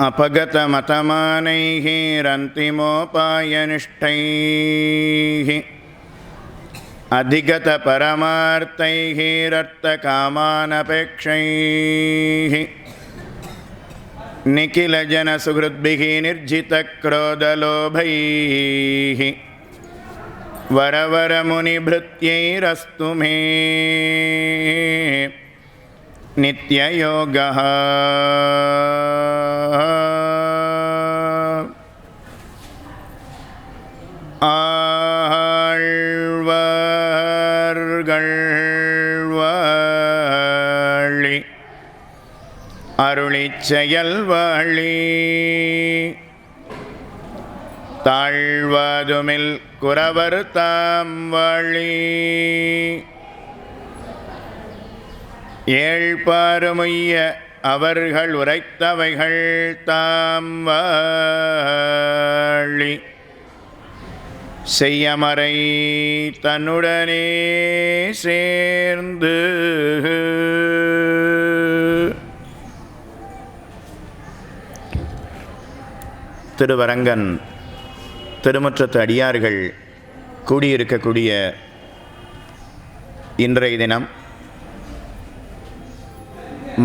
अपगतमतमानैः रन्तिमोपायनिष्ठैः। अधिगतपरमार्थैः रक्तकामानपेक्षैः। निखिलजनसुहृद्भिः निर्जितक्रोधलोभैः। वरवरमुनिभृत्यैरस्तु मे नित्ययोगः ஆழ்வார்கள்வாழி அருளிச் செயல்வாழி தாழ்வதுமில் குறவர் தாம் வாழி ஏழ்பாறுமுய்ய அவர்கள் உரைத்தவைகள் தாம் வாழி செய்யமறை தன்னுடனே சேர்ந்து திருவரங்கன் திருமுற்றத்து அடியார்கள் கூடியிருக்கக்கூடிய இன்றைய தினம்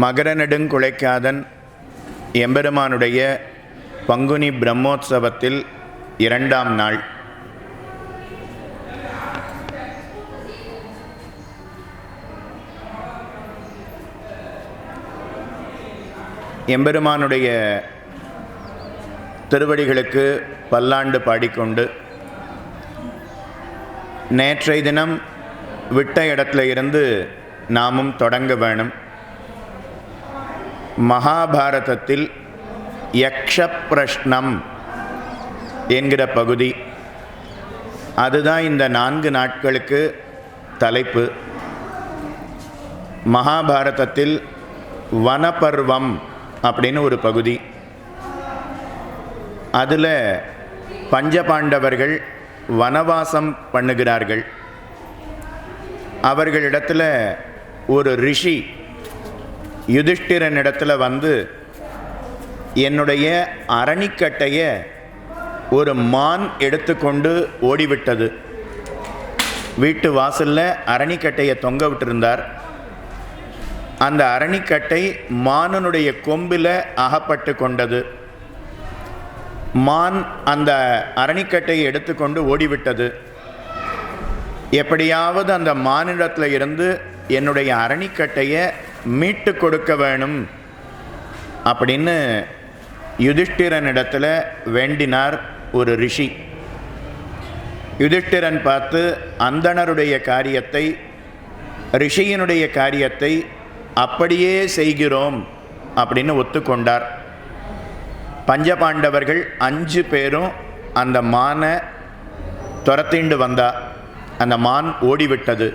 மகர நெடுங்குழைக்காதன் எம்பெருமானுடைய பங்குனி பிரம்மோற்சவத்தில் இரண்டாம் நாள். எம்பெருமானுடைய திருவடிகளுக்கு பல்லாண்டு பாடிக்கொண்டு நேற்றைய தினம் விட்ட இடத்துல இருந்து நாமும் தொடங்க வேணும். மகாபாரதத்தில் யக்ஷப்பிரஷ்னம் என்கிற பகுதி. அதுதான் இந்த நான்கு நாட்களுக்கு தலைப்பு. மகாபாரதத்தில் வனபர்வம் அப்படின்னு ஒரு பகுதி. அதில் பஞ்சபாண்டவர்கள் வனவாசம் பண்ணுகிறார்கள். அவர்களிடத்தில் ஒரு ரிஷி யுதிஷ்டிரன் இடத்துல வந்து என்னுடைய அரணிக்கட்டையை ஒரு மான் எடுத்துக்கொண்டு ஓடிவிட்டது. வீட்டு வாசலில் அரணிக்கட்டையை தொங்க விட்டிருந்தார். அந்த அரணிக்கட்டை மானனுடைய கொம்பில் அகப்பட்டு கொண்டது. மான் அந்த அரணிக்கட்டையை எடுத்துக்கொண்டு ஓடிவிட்டது. எப்படியாவது அந்த மானிடத்தில் இருந்து என்னுடைய அரணிக்கட்டையை மீட்டு கொடுக்க வேணும் அப்படின்னு யுதிஷ்டிரனிடத்தில் வேண்டினார் ஒரு ரிஷி. யுதிஷ்டிரன் பார்த்து அந்தணருடைய காரியத்தை ரிஷியினுடைய காரியத்தை அப்படியே செய்கிறோம் அப்படின்னு ஒத்துக்கொண்டார். பஞ்சபாண்டவர்கள் அஞ்சு பேரும் அந்த மானை துரத்திண்டு வந்தா அந்த மான் ஓடிவிட்டது.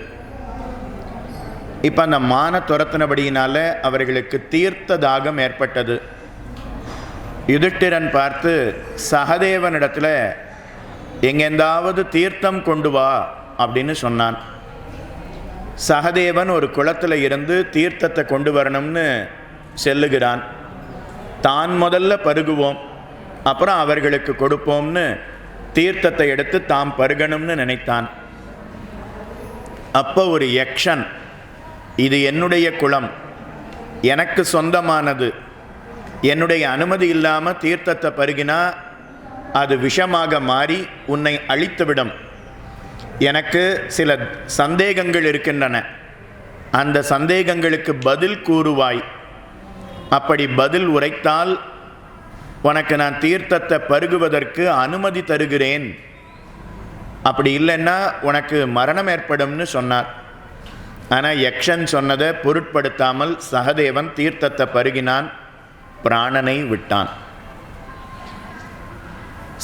இப்போ அந்த மான துரத்தினபடியினால அவர்களுக்கு தீர்த்த தாகம் ஏற்பட்டது. யுதிஷ்டிரன் பார்த்து சகதேவனிடத்தில் எங்கெந்தாவது தீர்த்தம் கொண்டு வா அப்படின்னு சொன்னான். சகதேவன் ஒரு குளத்தில் இருந்து தீர்த்தத்தை கொண்டு வரணும்னு செல்லுகிறான். தான் முதல்ல பருகுவோம் அப்புறம் அவர்களுக்கு கொடுப்போம்னு தீர்த்தத்தை எடுத்து தாம் பருகணும்னு நினைத்தான். அப்போ ஒரு யக்ஷன் இது என்னுடைய குளம். எனக்கு சொந்தமானது. என்னுடைய அனுமதி இல்லாமல் தீர்த்தத்தை பருகினா அது விஷமாக மாறி உன்னை அழித்துவிடும். எனக்கு சில சந்தேகங்கள் இருக்கின்றன. அந்த சந்தேகங்களுக்கு பதில் கூறுவாய். அப்படி பதில் உரைத்தால் உனக்கு நான் தீர்த்தத்தை பருகுவதற்கு அனுமதி தருகிறேன். அப்படி இல்லைன்னா உனக்கு மரணம் ஏற்படும்னு சொன்னார். ஆனால் யக்ஷன் சொன்னதை பொருட்படுத்தாமல் சகதேவன் தீர்த்தத்தை பருகினான் பிராணனை விட்டான்.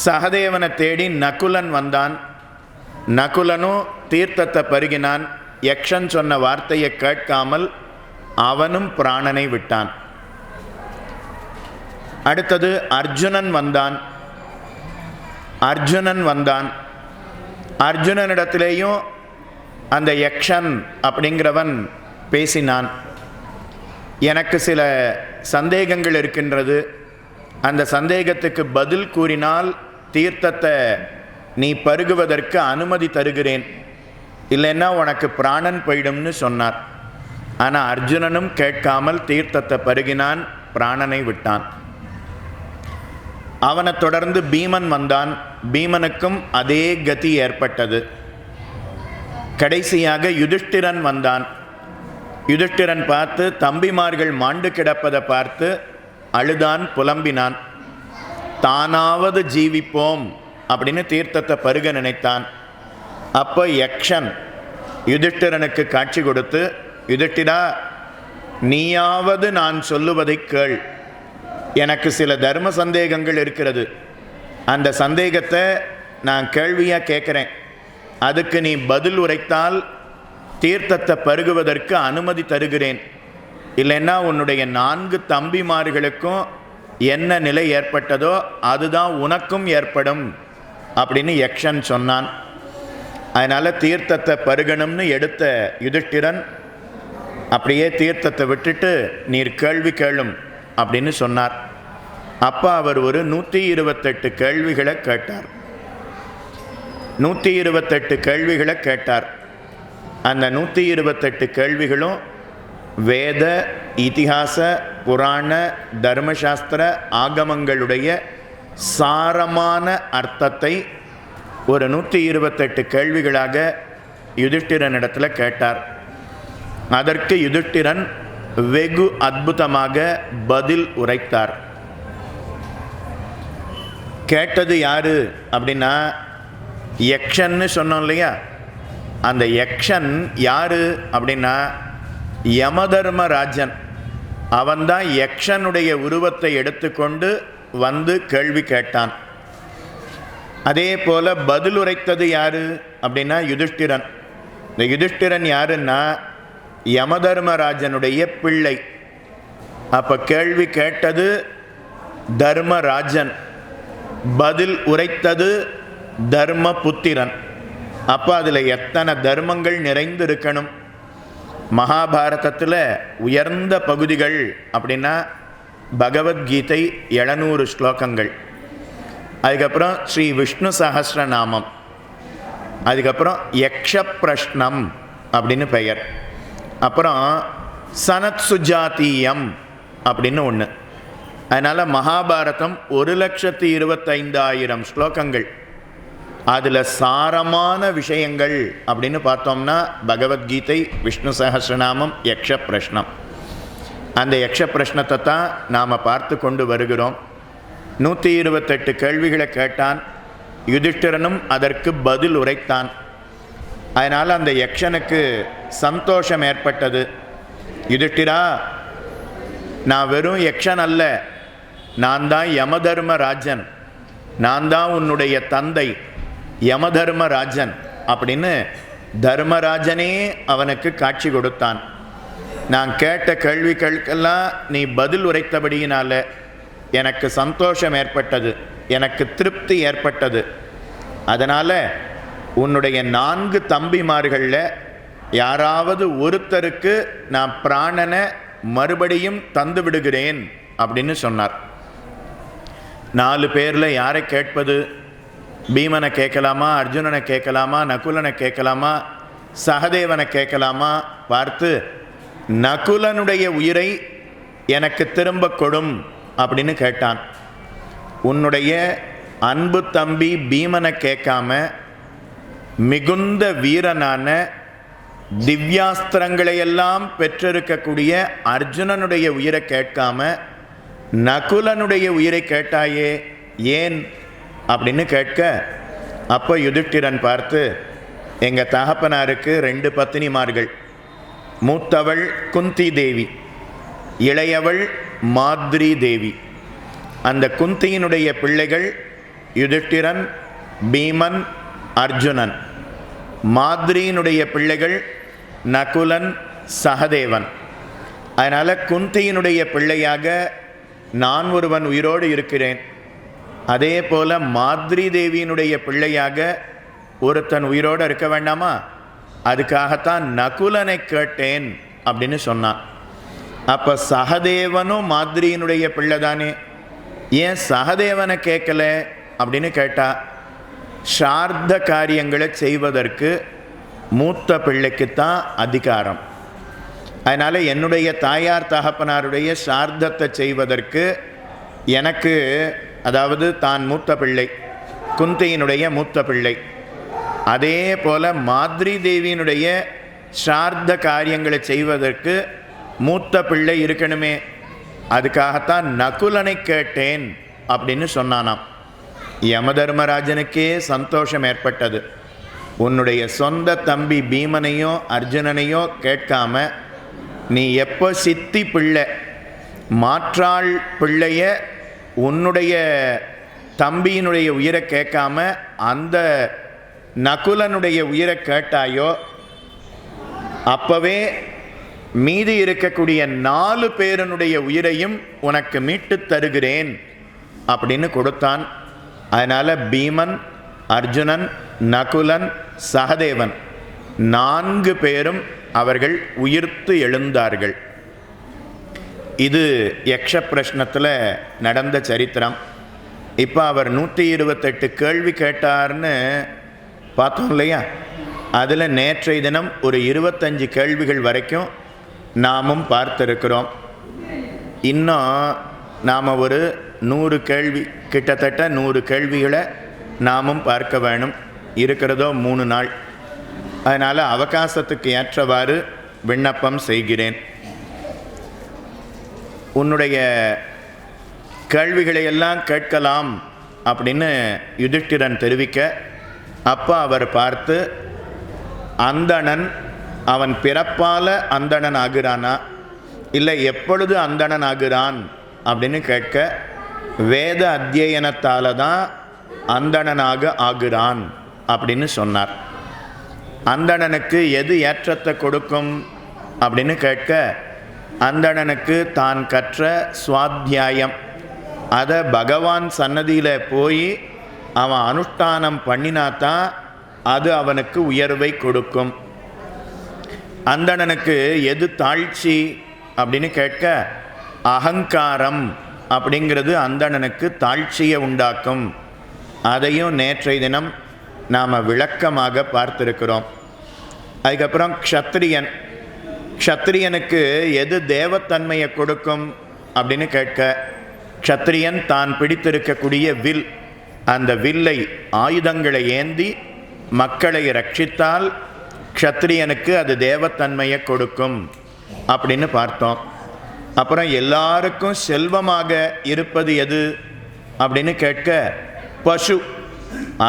சகதேவனை தேடி நகுலன் வந்தான். நகுலனும் தீர்த்தத்தை பருகினான். யக்ஷன் சொன்ன வார்த்தையை கேட்காமல் அவனும் பிராணனை விட்டான். அடுத்தது அர்ஜுனன் வந்தான். அர்ஜுனன் வந்தான். அர்ஜுனனிடத்திலேயும் அந்த யக்ஷன் அப்படிங்கிறவன் பேசினான். எனக்கு சில சந்தேகங்கள் இருக்கின்றது. அந்த சந்தேகத்துக்கு பதில் கூறினால் தீர்த்தத்தை நீ பருகுவதற்கு அனுமதி தருகிறேன். இல்லைன்னா உனக்கு பிராணன் போயிடும்னு சொன்னார். ஆனால் அர்ஜுனனும் கேட்காமல் தீர்த்தத்தை பருகினான் பிராணனை விட்டான். அவனை தொடர்ந்து பீமன் வந்தான். பீமனுக்கும் அதே கதி ஏற்பட்டது. கடைசியாக யுதிஷ்டிரன் வந்தான். யுதிஷ்டிரன் பார்த்து தம்பிமார்கள் மாண்டு கிடப்பதை பார்த்து அழுதான் புலம்பினான். தானாவது ஜீவிப்போம் அப்படின்னு தீர்த்தத்தை பருக நினைத்தான். அப்போ யக்ஷன் யுதிஷ்டிரனுக்கு காட்சி கொடுத்து யுதிஷ்டிரா நீயாவது நான் சொல்லுவதை கேள். எனக்கு சில தர்ம சந்தேகங்கள் இருக்கிறது. அந்த சந்தேகத்தை நான் கேள்வியாக கேட்குறேன். அதுக்கு நீ பதில் உரைத்தால் தீர்த்தத்தை பருகுவதற்கு அனுமதி தருகிறேன். இல்லைன்னா உன்னுடைய நான்கு தம்பிமார்களுக்கும் என்ன நிலை ஏற்பட்டதோ அதுதான் உனக்கும் ஏற்படும் அப்படின்னு யக்ஷன் சொன்னான். அதனால் தீர்த்தத்தை பருகணும்னு எடுத்த யுதிஷ்டிரன் அப்படியே தீர்த்தத்தை விட்டுட்டு நீர் கேள்வி கேளும் அப்படின்னு சொன்னார். அப்போ அவர் ஒரு நூற்றி இருபத்தெட்டு கேள்விகளை கேட்டார். நூற்றி இருபத்தெட்டு கேள்விகளை கேட்டார். அந்த நூற்றி இருபத்தெட்டு கேள்விகளும் வேத இதிகாச புராண தர்மசாஸ்திர ஆகமங்களுடைய சாரமான அர்த்தத்தை ஒரு நூற்றி இருபத்தெட்டு கேள்விகளாக யுதிஷ்டிரனிடத்தில் கேட்டார். அதற்கு யுதிஷ்டிரன் வெகு அற்புதமாக பதில் உரைத்தார். கேட்டது யாரு? அப்படின்னா யக்ஷன்னு சொன்னோம் இல்லையா? அந்த யக்ஷன் யார் அப்படின்னா யமதர்மராஜன் அவன்தான் யக்ஷனுடைய உருவத்தை எடுத்துக்கொண்டு வந்து கேள்வி கேட்டான். அதே போல் பதில் உரைத்தது யார் அப்படின்னா யுதிஷ்டிரன். இந்த யுதிஷ்டிரன் யாருன்னா யமதர்மராஜனுடைய பிள்ளை. அப்போ கேள்வி கேட்டது தர்மராஜன் பதில் உரைத்தது தர்ம புத்திரன் அப்போ அதில் எத்தனை தர்மங்கள் நிறைந்து இருக்கணும் மகாபாரதத்தில் உயர்ந்த பகுதிகள் அப்படின்னா பகவத்கீதை எழுநூறு ஸ்லோகங்கள். அதுக்கப்புறம் ஸ்ரீ விஷ்ணு சஹஸ்ரநாமம் அதுக்கப்புறம் யக்ஷ பிரஷ்னம் அப்படின்னு பெயர். அப்புறம் சனத் சுஜாத்தியம் அப்படின்னு ஒன்று அதனால் மகாபாரதம் ஒரு லட்சத்தி இருபத்தைந்தாயிரம் ஸ்லோகங்கள். அதில் சாரமான விஷயங்கள் அப்படின்னு பார்த்தோம்னா பகவத்கீதை விஷ்ணு சஹஸ்ரநாமம் யக்ஷ பிரஷ்னம் அந்த யக்ஷ பிரஷ்னத்தை தான் நாம் பார்த்து கொண்டு வருகிறோம். நூற்றி இருபத்தெட்டு கேள்விகளை கேட்டான். யுதிஷ்டிரனும் அதற்கு பதில் உரைத்தான். அதனால் அந்த யக்ஷனுக்கு சந்தோஷம் ஏற்பட்டது. யுதிஷ்டிரா நான் வெறும் யக்ஷன் அல்ல. நான் தான் யமதர்ம ராஜன். நான் தான் உன்னுடைய தந்தை. யமதர்மராஜன் அப்படின்னு தர்மராஜனே அவனுக்கு காட்சி கொடுத்தான். நான் கேட்ட கேள்விகளுக்கெல்லாம் நீ பதில் உரைத்தபடியினால எனக்கு சந்தோஷம் ஏற்பட்டது எனக்கு திருப்தி ஏற்பட்டது. அதனால் உன்னுடைய நான்கு தம்பிமார்களில் யாராவது ஒருத்தருக்கு நான் பிராணனை மறுபடியும் தந்து விடுகிறேன் அப்படின்னு சொன்னார். நாலு பேரில் யாரை கேட்பது? பீமனை கேட்கலாமா அர்ஜுனனை கேட்கலாமா நகுலனை கேட்கலாமா சகதேவனை கேட்கலாமா பார்த்து நகுலனுடைய உயிரை எனக்கு திரும்ப கொடும் அப்படின்னு கேட்டான். உன்னுடைய அன்பு தம்பி பீமனை கேட்காம மிகுந்த வீரனான திவ்யாஸ்திரங்களையெல்லாம் பெற்றிருக்கக்கூடிய அர்ஜுனனுடைய உயிரை கேட்காம நகுலனுடைய உயிரை கேட்டாயே ஏன் அப்படின்னு கேட்க அப்போ யுதிஷ்டிரன் பார்த்து எங்கள் தகப்பனாருக்கு ரெண்டு பத்தினிமார்கள். மூத்தவள் குந்தி தேவி இளையவள் மாத்ரி தேவி. அந்த குந்தியினுடைய பிள்ளைகள் யுதிஷ்டிரன் பீமன் அர்ஜுனன். மாத்ரியினுடைய பிள்ளைகள் நகுலன் சகதேவன். அதனால் குந்தியினுடைய பிள்ளையாக நான் ஒருவன் உயிரோடு இருக்கிறேன். அதே போல் மாத்ரி தேவியினுடைய பிள்ளையாக ஒருத்தன் உயிரோடு இருக்க வேண்டாமா? அதுக்காகத்தான் நகுலனை கேட்டேன் அப்படின்னு சொன்னான். அப்போ சகதேவனும் மாத்ரியினுடைய பிள்ளை தானே? ஏன் சகதேவனை கேட்கல? அப்படின்னு கேட்டா சார்த்த காரியங்களை செய்வதற்கு மூத்த பிள்ளைக்குத்தான் அதிகாரம். அதனால் என்னுடைய தாயார் தகப்பனாருடைய சார்த்தத்தை செய்வதற்கு எனக்கு அதாவது தான் மூத்த பிள்ளை குந்தியினுடைய மூத்த பிள்ளை. அதே போல் மாதிரி தேவியினுடைய சார்த்த காரியங்களை செய்வதற்கு மூத்த பிள்ளை இருக்கணுமே. அதுக்காகத்தான் நகுலனை கேட்டேன் அப்படின்னு சொன்னானாம். யமதர்மராஜனுக்கே சந்தோஷம் ஏற்பட்டது. உன்னுடைய சொந்த தம்பி பீமனையோ அர்ஜுனனையோ கேட்காம நீ எப்போ சித்தி பிள்ளை மாற்றாள் பிள்ளைய உன்னுடைய தம்பியினுடைய உயிரை கேட்காம அந்த நகுலனுடைய உயிரை கேட்டாயோ அப்பவே மீதி இருக்கக்கூடிய நாலு பேரனுடைய உயிரையும் உனக்கு மீட்டு தருகிறேன் அப்படின்னு கொடுத்தான். அதனால் பீமன் அர்ஜுனன் நகுலன் சகதேவன் நான்கு பேரும் அவர்கள் உயிர்த்து எழுந்தார்கள். இது யக்ஷ பிரஷ்னத்தில் நடந்த சரித்திரம். இப்போ அவர் நூற்றி இருபத்தெட்டு கேள்வி கேட்டார்னு பார்த்தோம் இல்லையா? அதில் நேற்றைய தினம் ஒரு இருபத்தஞ்சு கேள்விகள் வரைக்கும் நாமும் பார்த்துருக்கிறோம். இன்னும் நாம் ஒரு நூறு கேள்வி கிட்டத்தட்ட நூறு கேள்விகளை நாமும் பார்க்க வேணும். இருக்கிறதோ மூணு நாள். அதனால் அவகாசத்துக்கு ஏற்றவாறு விண்ணப்பம் செய்கிறேன். உன்னுடைய கேள்விகளை எல்லாம் கேட்கலாம் அப்படின்னு யுதிஷ்டிரன் தெரிவிக்க அப்போ அவர் பார்த்து அந்தணன் அவன் பிறப்பால் அந்தணன் ஆகிறானா? இல்லை எப்பொழுது அந்தணன் ஆகிறான்? அப்படின்னு கேட்க வேத அத்தியனத்தால் தான் அந்தணனாக ஆகிறான் அப்படின்னு சொன்னார். அந்தணனுக்கு எது ஏற்றத்தை கொடுக்கும்? அப்படின்னு கேட்க அந்தணனுக்கு தான் கற்ற சுவாத்தியாயம். அதை பகவான் சன்னதியில் போய் அவன் அனுஷ்டானம் பண்ணினாதான் அது அவனுக்கு உயர்வை கொடுக்கும். அந்தணனுக்கு எது தாழ்ச்சி அப்படின்னு கேட்க அகங்காரம் அப்படிங்கிறது அந்தணனுக்கு தாழ்ச்சியை உண்டாக்கும். அதையும் நேற்றைய தினம் நாம் விளக்கமாக பார்த்துருக்கிறோம். அதுக்கப்புறம் க்ஷத்ரியன். க்ஷத்ரியனுக்கு எது தேவத்தன்மையை கொடுக்கும் அப்படின்னு கேட்க க்ஷத்ரியன் தான் பிடித்திருக்கக்கூடிய வில். அந்த வில்லை ஆயுதங்களை ஏந்தி மக்களை ரட்சித்தால் க்ஷத்ரியனுக்கு அது தேவத்தன்மையை கொடுக்கும் அப்படின்னு பார்த்தோம். அப்புறம் எல்லாருக்கும் செல்வமாக இருப்பது எது அப்படின்னு கேட்க பசு.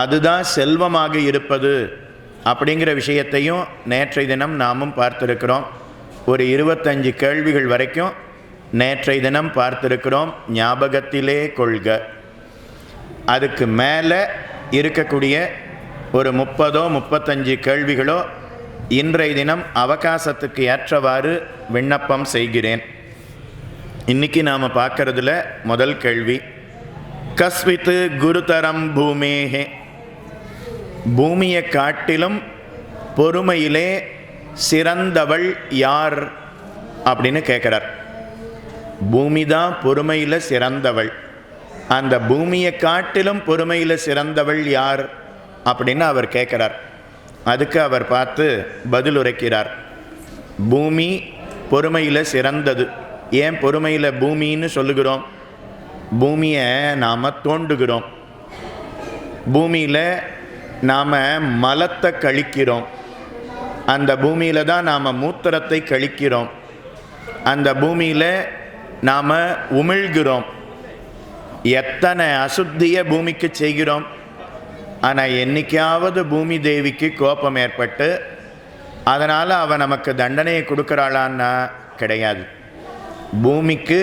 அதுதான் செல்வமாக இருப்பது அப்படிங்கிற விஷயத்தையும் நேற்றைய தினம் நாமும் பார்த்துருக்கிறோம். ஒரு இருபத்தஞ்சு கேள்விகள் வரைக்கும் நேற்றைய தினம் பார்த்துருக்கிறோம். ஞாபகத்திலே கொள்க. அதுக்கு மேலே இருக்கக்கூடிய ஒரு முப்பதோ முப்பத்தஞ்சு கேள்விகளோ இன்றைய தினம் அவகாசத்துக்கு ஏற்றவாறு விண்ணப்பம் செய்கிறேன். இன்னைக்கு நாம் பார்க்கறதுல முதல் கேள்வி. கஸ்வித்து குருதரம் பூமேகே பூமியை காட்டிலும் பொறுமையிலே சிறந்தவள் யார் அப்படின்னு கேட்குறார். பூமி தான் பொறுமையில் சிறந்தவள். அந்த பூமியை காட்டிலும் பொறுமையில் சிறந்தவள் யார் அப்படின்னு அவர் கேட்குறார். அதுக்கு அவர் பார்த்து பதில் உரைக்கிறார். பூமி பொறுமையில் சிறந்தது. ஏன் பொறுமையில் பூமின்னு சொல்லுகிறோம்? பூமியை நாம் தோண்டுகிறோம். பூமியில் நாம் மலத்தை கழிக்கிறோம். அந்த பூமியில் தான் நாம் மூத்திரத்தை கழிக்கிறோம். அந்த பூமியில் நாம் உமிழ்கிறோம். எத்தனை அசுத்தியை பூமிக்கு செய்கிறோம். ஆனால் என்றைக்காவது பூமி தேவிக்கு கோபம் ஏற்பட்டு அதனால் அவன் நமக்கு தண்டனையை கொடுக்குறாளான்னா கிடையாது. பூமிக்கு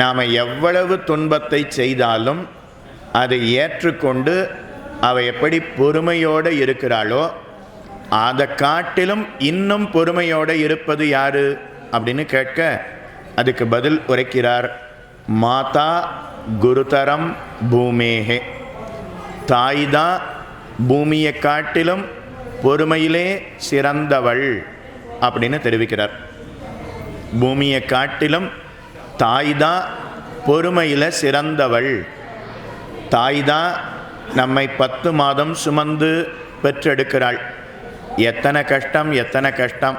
நாம் எவ்வளவு துன்பத்தை செய்தாலும் அதை ஏற்றுக்கொண்டு அவள் எப்படி பொறுமையோடு இருக்கிறாளோ அதை காட்டிலும் இன்னும் பொறுமையோடு இருப்பது யாரு? அப்படின்னு கேட்க அதுக்கு பதில் உரைக்கிறார் மாதா குருதரம் பூமேகே. தாய் தான் பூமியை காட்டிலும் பொறுமையிலே சிறந்தவள் அப்படின்னு தெரிவிக்கிறார். பூமியை காட்டிலும் தாய் தான் பொறுமையில் சிறந்தவள். தாய் தான் நம்மை பத்து மாதம் சுமந்து பெற்றெடுக்கிறாள். எத்தனை கஷ்டம் எத்தனை கஷ்டம்.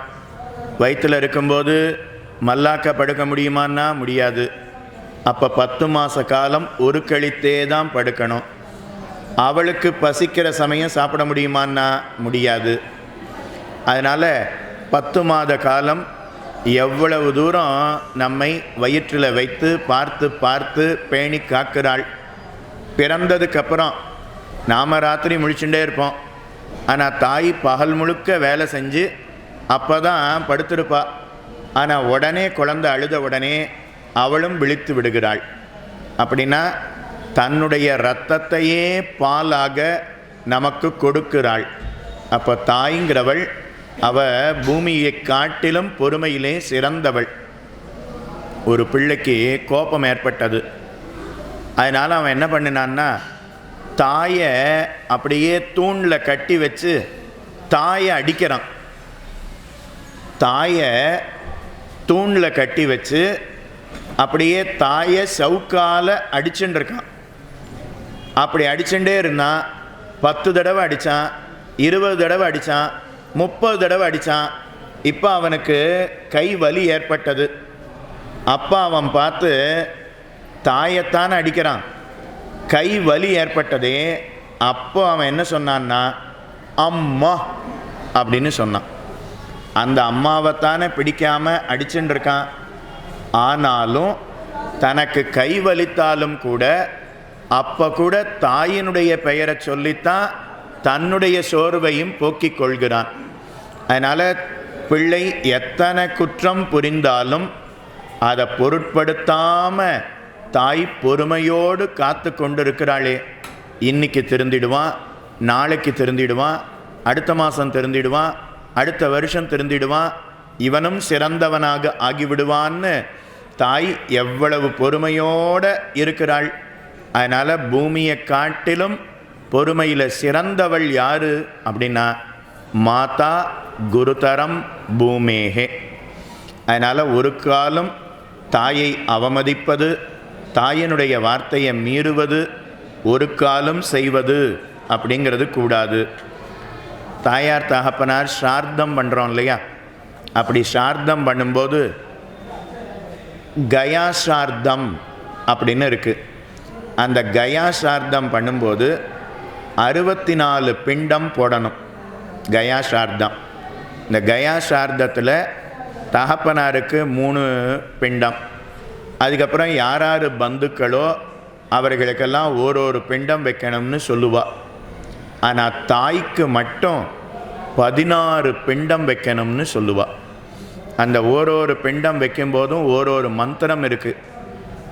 வயிற்றில் இருக்கும்போது மல்லாக்க படுக்க முடியுமான்னா முடியாது. அப்போ பத்து மாத காலம் ஒரு கழித்தே தான் படுக்கணும். அவளுக்கு பசிக்கிற சமயம் சாப்பிட முடியுமான்னா முடியாது. அதனால் பத்து மாத காலம் எவ்வளவு தூரம் நம்மை வயிற்றில் வைத்து பார்த்து பார்த்து பேணி காக்கிறாள். பிறந்ததுக்கப்புறம் நாம் ராத்திரி முழிச்சுட்டே இருப்போம். ஆனால் தாய் பகல் முழுக்க வேலை செஞ்சு அப்போ தான் படுத்திருப்பா. ஆனால் உடனே குழந்தை அழுத உடனே அவளும் விழித்து விடுகிறாள். அப்படின்னா தன்னுடைய இரத்தத்தையே பாலாக நமக்கு கொடுக்கிறாள். அப்போ தாய்ங்கிறவள் அவ பூமியை காட்டிலும் பொறுமையிலே சிறந்தவள். ஒரு பிள்ளைக்கு கோபம் ஏற்பட்டது. அதனால் அவன் என்ன பண்ணினான்னா தாயை அப்படியே தூணில் கட்டி வச்சு தாயை அடிக்கிறான். தாயை தூணில் கட்டி வச்சு அப்படியே தாயை சவுக்கால் அடிச்சுட்டு இருக்கான். அப்படி அடிச்சுட்டே இருந்தான். பத்து தடவை அடித்தான் இருபது தடவை அடித்தான் முப்பது தடவை அடித்தான் இப்போ அவனுக்கு கை வலி ஏற்பட்டது. அப்பா அவன் பார்த்து தாயைத்தானே அடிக்கிறான். கை வலி ஏற்பட்டதே அப்போ அவன் என்ன சொன்னான்னா அம்மா அப்படின்னு சொன்னான். அந்த அம்மாவைத்தானே பிடிக்காமல் அடிச்சுட்டு இருக்கான். ஆனாலும் தனக்கு கை வலித்தாலும் கூட அப்போ கூட தாயினுடைய பெயரை சொல்லித்தான் தன்னுடைய சோர்வையும் போக்கிக் கொள்கிறான். அதனால் பிள்ளை எத்தனை குற்றம் புரிந்தாலும் அதை பொருட்படுத்தாமல் தாய் பொறுமையோடு காத்து கொண்டிருக்கிறாளே. இன்னைக்கு திருந்திடுவான் நாளைக்கு திருந்திடுவான் அடுத்த மாதம் திருந்திடுவான் அடுத்த வருஷம் திருந்திடுவான் இவனும் சிறந்தவனாக ஆகிவிடுவான்னு தாய் எவ்வளவு பொறுமையோடு இருக்கிறாள். அதனால் பூமியை காட்டிலும் பொறுமையில் சிறந்தவள் யாரு அப்படின்னா மாதா குருதரம் பூமேகே. அதனால் ஒரு காலம் தாயை அவமதிப்பது தாயனுடைய வார்த்தையை மீறுவது ஒரு காலம் செய்வது அப்படிங்கிறது கூடாது. தாயார் தகப்பனார் ஸ்ரார்த்தம் பண்ணுறோம் இல்லையா? அப்படி சார்த்தம் பண்ணும்போது கயா சார்த்தம் அப்படின்னு இருக்குது அந்த கயா சார்த்தம் பண்ணும்போது அறுபத்தி நாலு பிண்டம் போடணும். கயா ஷார்த்தம் இந்த கயா சார்த்தத்தில் தகப்பனாருக்கு மூணு பிண்டம். அதுக்கப்புறம் யார் யார் பந்துக்களோ அவர்களுக்கெல்லாம் ஓரொரு பிண்டம் வைக்கணும்னு சொல்லுவா. ஆனால் தாய்க்கு மட்டும் பதினாறு பிண்டம் வைக்கணும்னு சொல்லுவா. அந்த ஓரொரு பிண்டம் வைக்கும்போதும் ஓரொரு மந்திரம் இருக்குது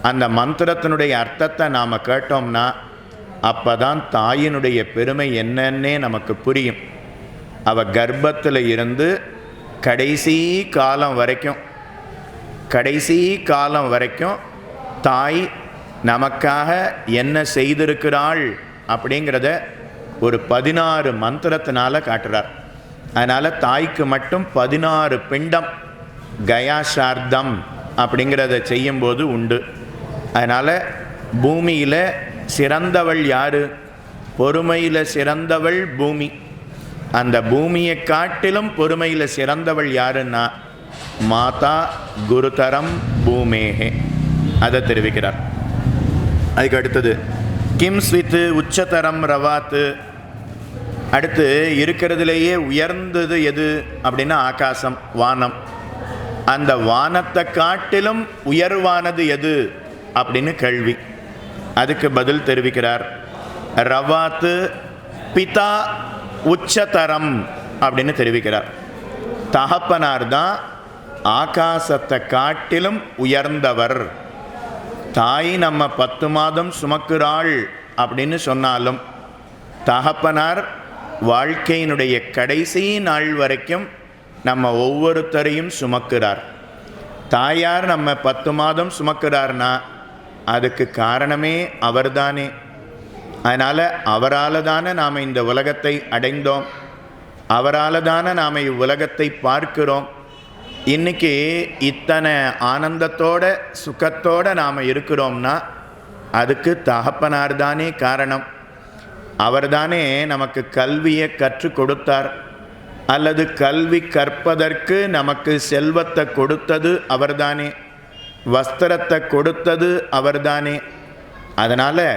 அந்த மந்திரத்தினுடைய அர்த்தத்தை நாம் கேட்டோம்னா அப்போ தான் தாயினுடைய பெருமை என்னன்னே நமக்கு புரியும். அவள் கர்ப்பத்தில் இருந்து கடைசி காலம் வரைக்கும் கடைசி காலம் வரைக்கும் தாய் நமக்காக என்ன செய்திருக்கிறாள் அப்படிங்கிறத ஒரு பதினாறு மந்திரத்தினால காட்டுறார். அதனால் தாய்க்கு மட்டும் பதினாறு பிண்டம் கயாசார்த்தம் அப்படிங்கிறத செய்யும்போது உண்டு. அதனால் பூமியில் சிறந்தவள் யார்? பொறுமையில் சிறந்தவள் பூமி. அந்த பூமியை காட்டிலும் பொறுமையில் சிறந்தவள் யாருன்னா மாதா குருதரம் பூமேகே. அதை தெரிவிக்கிறார். அதுக்கு அடுத்தது கிம் ஸ்வித்து உச்சதரம் ரவாத்து. அடுத்து இருக்கிறதுலேயே உயர்ந்தது எது அப்படின்னா ஆகாசம் வானம். அந்த வானத்தை காட்டிலும் உயர்வானது எது அப்படின்னு கேள்வி. அதுக்கு பதில் தெரிவிக்கிறார். ரவாத்து பிதா உச்சதரம் அப்படின்னு தெரிவிக்கிறார். தகப்பனார் தான் ஆகாசத்தை காட்டிலும் உயர்ந்தவர். தாய் நம்ம பத்து மாதம் சுமக்கிறாள் அப்படின்னு சொன்னாலும் தகப்பனார் வாழ்க்கையினுடைய கடைசி நாள் வரைக்கும் நம்ம ஒவ்வொருத்தரையும் சுமக்கிறார். தாயார் நம்ம பத்து மாதம் சுமக்கிறார்னா அதுக்கு காரணமே அவர்தானே. அதனால் அவரால் தானே நாம் இந்த உலகத்தை அடைந்தோம். அவரால் தானே நாம் இவ்வுலகத்தை பார்க்கிறோம். இன்னைக்கு இத்தனை ஆனந்தத்தோட சுகத்தோடு நாம் இருக்கிறோம்னா அதுக்கு தகப்பனார் தானே காரணம். அவர்தானே நமக்கு கல்வியை கற்றுக் கொடுத்தார். அல்லது கல்வி கற்பதற்கு நமக்கு செல்வத்தை கொடுத்தது அவர்தானே வஸ்திரத்தை கொடுத்தது அவர்தானே அதனால்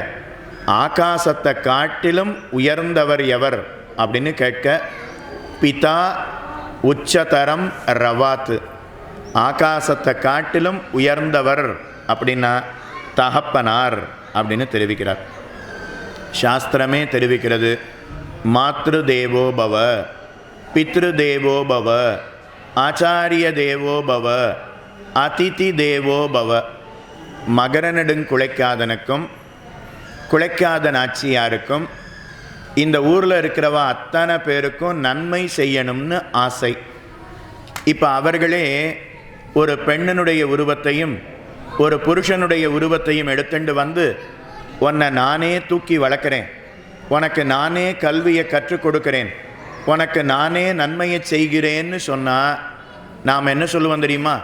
ஆகாசத்தை காட்டிலும் உயர்ந்தவர் எவர்? அப்படின்னு கேட்க பிதா உச்சதரம் ரவாத்து ஆகாசத்தை காட்டிலும் உயர்ந்தவர் அப்படின்னா தகப்பனார் அப்படின்னு தெரிவிக்கிறார். சாஸ்திரமே தெரிவிக்கிறது மாத்ரு தேவோ பவ பித்ரு தேவோ பவ ஆச்சாரிய தேவோ பவ அதிதி தேவோ பவ மகர நெடுங்குழைக்காதனுக்கும் குழைக்காத நாச்சியாருக்கும் இந்த ஊரில் இருக்கிறவா அத்தனை பேருக்கும் நன்மை செய்யணும்னு ஆசை. இப்போ அவர்களே ஒரு பெண்ணனுடைய உருவத்தையும் ஒரு புருஷனுடைய உருவத்தையும் எடுத்துட்டு வந்து உன்னை நானே தூக்கி வளர்க்குறேன். உனக்கு நானே கல்வியை கற்றுக் கொடுக்கிறேன். உனக்கு நானே நன்மையை செய்கிறேன்னு சொன்னால் நாம் என்ன சொல்லுவோம் தெரியுமா?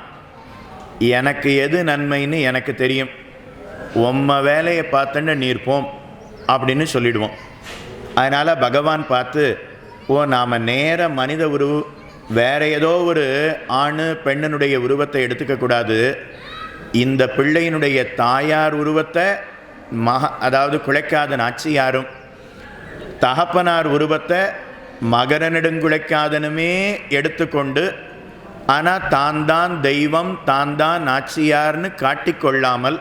எனக்கு எது நன்மைன்னு எனக்கு தெரியும். உம்ம வேலையை பார்த்துன்னு நீர்ப்போம் அப்படின்னு சொல்லிடுவோம். அதனால் பகவான் பார்த்து ஓ நாம் நேர மனித உருவு வேற ஏதோ ஒரு ஆண் பெண்ணனுடைய உருவத்தை எடுத்துக்கக்கூடாது இந்த பிள்ளையினுடைய தாயார் உருவத்தை மக அதாவது குழைக்காத நாச்சியாரும் தகப்பனார் உருவத்தை மகரநெடுங்குலைக்காதனுமே எடுத்துக்கொண்டு ஆனால் தான் தான் தெய்வம் தான் தான் நாச்சியார்னு காட்டிக்கொள்ளாமல்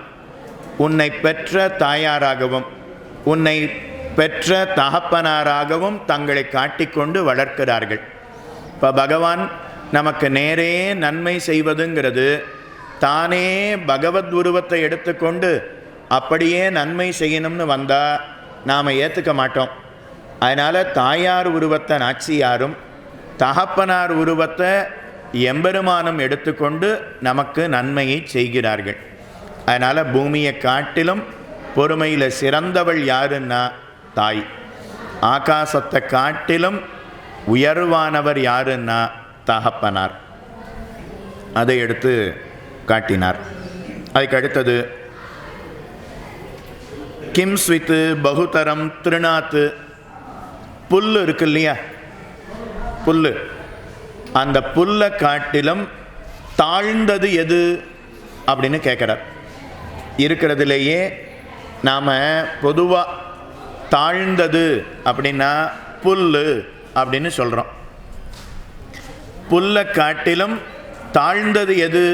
உன்னை பெற்ற தாயாராகவும் உன்னை பெற்ற தகப்பனாராகவும் தங்களை காட்டிக்கொண்டு வளர்க்கிறார்கள். இப்போ பகவான் நமக்கு நேரே நன்மை செய்வதுங்கிறது தானே பகவத் உருவத்தை எடுத்துக்கொண்டு அப்படியே நன்மை செய்யணும்னு வந்தால் நாம் ஏற்றுக்க மாட்டோம். அதனால் தாயார் உருவத்தை நாச்சியாரும் தகப்பனார் உருவத்தை எம்பெருமானம் எடுத்துக்கொண்டு நமக்கு நன்மையை செய்கிறார்கள். அதனால் பூமியை காட்டிலும் பொறுமையில் சிறந்தவள் யாருன்னா தாய். ஆகாசத்தை காட்டிலும் உயர்வானவர் யாருன்னா தகப்பனார். அதை எடுத்து காட்டினார். அதுக்கு அடுத்தது கிம் ஸ்வித்து பகுதரம் திருநாத்து புல் இருக்கு இல்லையா? புல் அந்த புல்லை காட்டிலும் தாழ்ந்தது எது அப்படின்னு கேட்குறார். இருக்கிறதுலேயே நாம் பொதுவாக தாழ்ந்தது அப்படின்னா புல் அப்படின்னு சொல்கிறோம் புல்லை காட்டிலும் தாழ்ந்தது எது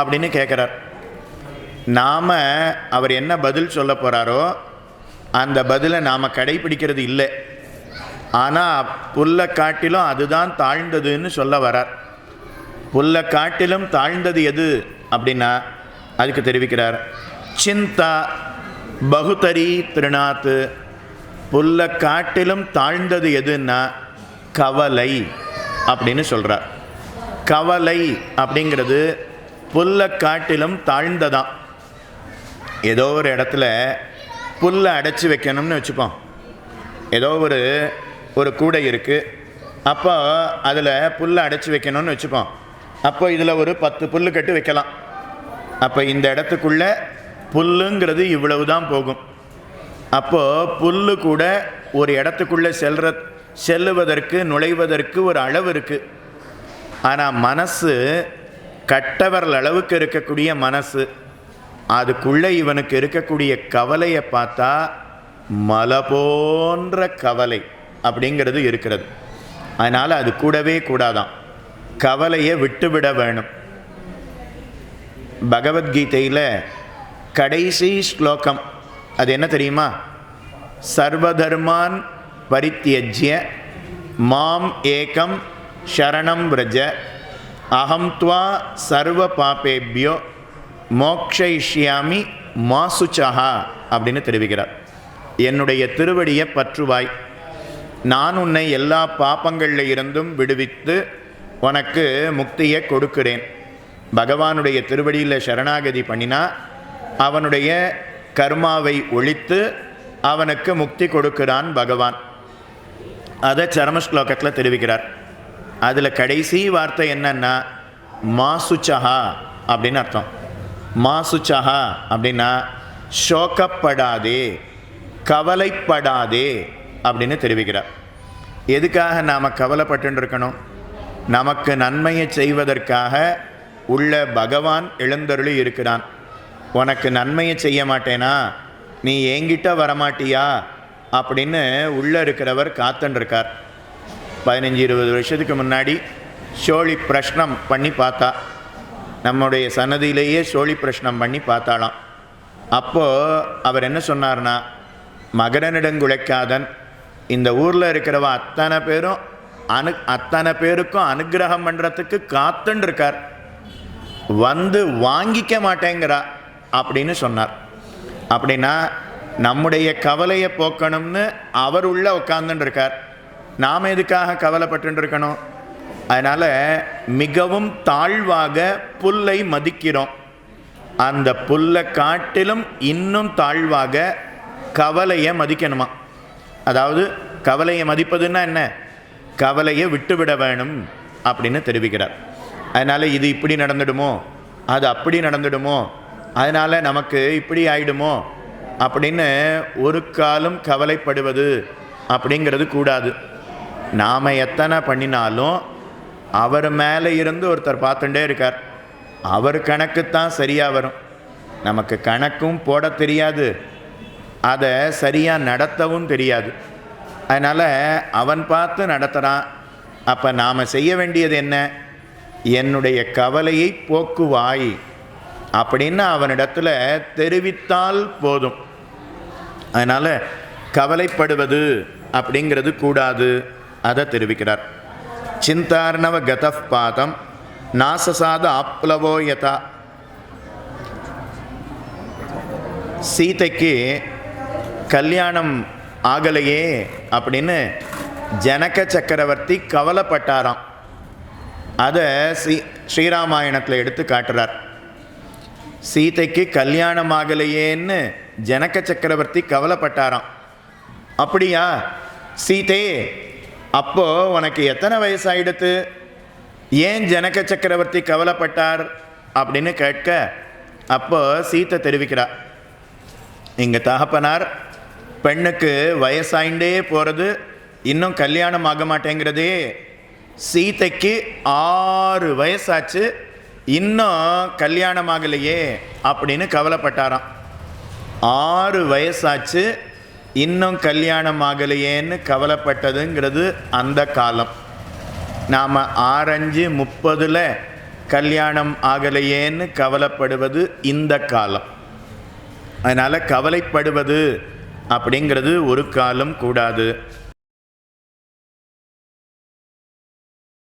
அப்படின்னு கேட்குறார் நாம் அவர் என்ன பதில் சொல்ல போகிறாரோ அந்த பதிலை நாம் கடைபிடிக்கிறது இல்லை. ஆனால் புல்லை காட்டிலும் அதுதான் தாழ்ந்ததுன்னு சொல்ல வரார். புல்லை காட்டிலும் தாழ்ந்தது எது அப்படின்னா அதுக்கு தெரிவிக்கிறார். சிந்தா பகுதரி திருநாத்து புல்லை காட்டிலும் தாழ்ந்தது எதுன்னா கவலை அப்படின்னு சொல்கிறார் கவலை அப்படிங்கிறது புல்லை காட்டிலும் தாழ்ந்ததான் ஏதோ ஒரு இடத்துல புல்லை அடைச்சி வைக்கணும்னு வச்சுப்போம் ஏதோ ஒரு ஒரு கூடை இருக்குது அப்போ அதில் புல்லை அடைச்சி வைக்கணும்னு வச்சுப்போம் அப்போ இதில் ஒரு பத்து புல் கட்டு வைக்கலாம். அப்போ இந்த இடத்துக்குள்ளே புல்லுங்கிறது இவ்வளவு தான் போகும். அப்போது புல்லு கூட ஒரு இடத்துக்குள்ளே செல்ற செல்லுவதற்கு நுழைவதற்கு ஒரு அளவு இருக்குது ஆனால் மனசு கட்டவரல் அளவுக்கு இருக்கக்கூடிய மனசு அதுக்குள்ளே இவனுக்கு இருக்கக்கூடிய கவலையை பார்த்தா மலை போன்ற கவலை அப்படிங்கிறது இருக்கிறது. அதனால் அது கூடவே கூடாதான். கவலையை விட்டுவிட வேணும். பகவத்கீதையில் கடைசி ஸ்லோகம் அது என்ன தெரியுமா? சர்வதர்மான் பரித்தியஜ்ய மாம் ஏகம் சரணம் விரஜ. அகம் துவா சர்வ பாப்பேபியோ மோக்ஷயிஷ்யாமி மாசுச்சஹா அப்படின்னு தெரிவிக்கிறார். என்னுடைய திருவடியை பற்றுவாய். நான் உன்னை எல்லா பாப்பங்களில் இருந்தும் விடுவித்து உனக்கு முக்தியை கொடுக்கிறேன். பகவானுடைய திருவடியில் சரணாகதி பண்ணினா அவனுடைய கர்மாவை ஒழித்து அவனுக்கு முக்தி கொடுக்கிறான் பகவான். அதை சரம ஸ்லோகத்தில் தெரிவிக்கிறார். அதில் கடைசி வார்த்தை என்னன்னா மாசுச்சஹா அப்படின்னு அர்த்தம். மாசுச்சஹா அப்படின்னா சோகப்படாதே கவலைப்படாதே அப்படின்னு தெரிவிக்கிறார். எதுக்காக நாம் கவலைப்பட்டு இருக்கணும் நமக்கு நன்மையை செய்வதற்காக உள்ள பகவான் எழுந்தருளி இருக்கிறான். உனக்கு நன்மையை செய்ய மாட்டேனா? நீ என்கிட்ட வரமாட்டியா? அப்படின்னு உள்ளே இருக்கிறவர் காத்துன்ருக்கார் பதினஞ்சு இருபது வருஷத்துக்கு முன்னாடி சோழி பிரஷ்னம் பண்ணி பார்த்தா. நம்முடைய சன்னதியிலேயே சோழி பிரஷ்னம் பண்ணி பார்த்தாளாம். அப்போது அவர் என்ன சொன்னார்னா மகரனிடங்குழைக்காதன் இந்த ஊரில் இருக்கிறவ அத்தனை பேரும் அனு அத்தனை பேருக்கும் அனுகிரகம் பண்ணுறதுக்கு காத்துன்னு இருக்கார். வந்து வாங்கிக்க மாட்டேங்கிறா. அப்படின்னு சொன்னார். அப்படின்னா நம்முடைய கவலையை போக்கணும்னு அவர் உள்ளே உட்காந்துட்டு இருக்கார் நாம் எதுக்காக கவலைப்பட்டு இருக்கணும் அதனால் மிகவும் தாழ்வாக புல்லை மதிக்கிறோம். அந்த புல்லை காட்டிலும் இன்னும் தாழ்வாக கவலையை மதிக்கணுமா? அதாவது கவலையை மதிப்பதுன்னா என்ன? கவலையை விட்டுவிட வேணும் அப்படின்னு தெரிவிக்கிறார். அதனால் இது இப்படி நடந்துடுமோ? அது அப்படி நடந்துடுமோ? அதனால் நமக்கு இப்படி ஆயிடுமோ? அப்படின்னு ஒரு காலம் கவலைப்படுவது அப்படிங்கிறது கூடாது. நாம் எத்தனை பண்ணினாலும் அவர் மேலே இருந்து ஒருத்தர் பார்த்துட்டே இருக்கார். அவர் கணக்குத்தான் சரியாக வரும். நமக்கு கணக்கும் போட தெரியாது. அதை சரியாக நடத்தவும் தெரியாது. அதனால் அவன் பார்த்து நடத்துகிறான் அப்போ நாம் செய்ய வேண்டியது என்ன? என்னுடைய கவலையை போக்குவாய். அப்படின்னு அவனிடத்தில் தெரிவித்தால் போதும். அதனால் கவலைப்படுவது அப்படிங்கிறது கூடாது. அதை தெரிவிக்கிறார். சிந்தார்ணவ கதப் பாதம் நாசசாத ஆப்ளவோ யதா. சீதைக்கு கல்யாணம் ஆகலையே அப்படின்னு ஜனக சக்கரவர்த்தி கவலைப்பட்டாராம். அதை ஸ்ரீ ஸ்ரீராமாயணத்தில் எடுத்து காட்டுறார். சீதைக்கு கல்யாணம் ஆகலையேன்னு ஜனக சக்கரவர்த்தி கவலைப்பட்டாராம். அப்படியா? சீதே அப்போ உனக்கு எத்தனை வயசாயிடுத்து? ஏன் ஜனக சக்கரவர்த்தி கவலைப்பட்டார்? அப்படின்னு கேட்க அப்போ சீத்தை தெரிவிக்கிறா. எங்கள் தகப்பனார் பெண்ணுக்கு வயசாயிண்டே போகிறது இன்னும் கல்யாணம் ஆக மாட்டேங்கிறதே. சீதைக்கு ஆறு வயசாச்சு. இன்னும் கல்யாணம் ஆகலையே அப்படின்னு கவலைப்பட்டாராம். ஆறு வயசாச்சு இன்னும் கல்யாணம் ஆகலையேன்னு கவலைப்பட்டதுங்கிறது அந்த காலம். நாம் ஆறஞ்சு முப்பதில் கல்யாணம் ஆகலையேன்னு கவலைப்படுவது இந்த காலம். அதனால் கவலைப்படுவது அப்படிங்கிறது ஒரு காலம் கூடாது.